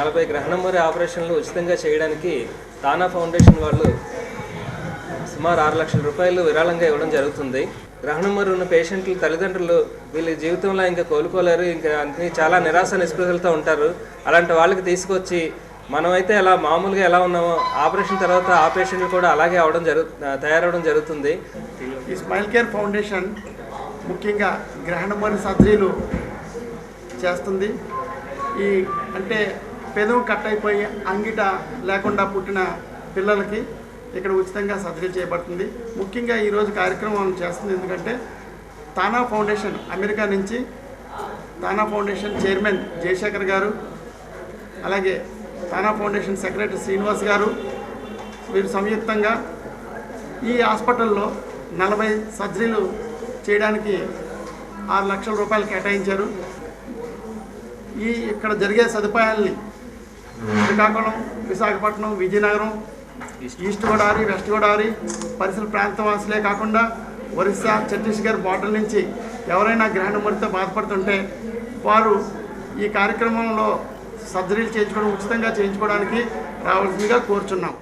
నలభై గ్రహణమరి ఆపరేషన్లు ఉచితంగా చేయడానికి తానా ఫౌండేషన్ వాళ్ళు సుమారు ఆరు లక్షల రూపాయలు విరాళంగా ఇవ్వడం జరుగుతుంది. గ్రహణమరి ఉన్న పేషెంట్ల తల్లిదండ్రులు వీళ్ళ జీవితంలో ఇంకా కోలుకోలేరు ఇంకా అన్ని చాలా నిరాశ నిస్పృహలతో ఉంటారు. అలాంటి వాళ్ళకి తీసుకొచ్చి మనమైతే ఎలా మామూలుగా ఎలా ఉన్నామో ఆపరేషన్ తర్వాత ఆ పేషెంట్లు కూడా అలాగే అవడం జరుగు తయారవడం జరుగుతుంది. ఈ స్మైల్ కేర్ ఫౌండేషన్ ముఖ్యంగా గ్రహణమని సర్జరీలు చేస్తుంది. ఈ అంటే పెదవు కట్ అయిపోయి అంగిట లేకుండా పుట్టిన పిల్లలకి ఇక్కడ ఉచితంగా సర్జరీ చేయబడుతుంది. ముఖ్యంగా ఈరోజు కార్యక్రమం చేస్తుంది ఎందుకంటే తానా ఫౌండేషన్ అమెరికా నుంచి తానా ఫౌండేషన్ చైర్మన్ జయశేఖర్ గారు అలాగే తానా ఫౌండేషన్ సెక్రటరీ శ్రీనివాస్ గారు వీరు సంయుక్తంగా ఈ హాస్పిటల్లో నలభై సర్జరీలు చేయడానికి ఆరు లక్షల రూపాయలు కేటాయించారు. ఈ ఇక్కడ జరిగే సదుపాయాల్ని శ్రీకాకుళం విశాఖపట్నం విజయనగరం ఈస్ట్ గోదావరి వెస్ట్ గోదావరి పరిసర ప్రాంత వాసులే కాకుండా ఒరిస్సా ఛత్తీస్గఢ్ బార్డర్ నుంచి ఎవరైనా గ్రహణమూరితో బాధపడుతుంటే వారు ఈ కార్యక్రమంలో సర్జరీలు చేయించుకోవడం ఉచితంగా చేయించుకోవడానికి రావాల్సిందిగా కోరుచున్నాం.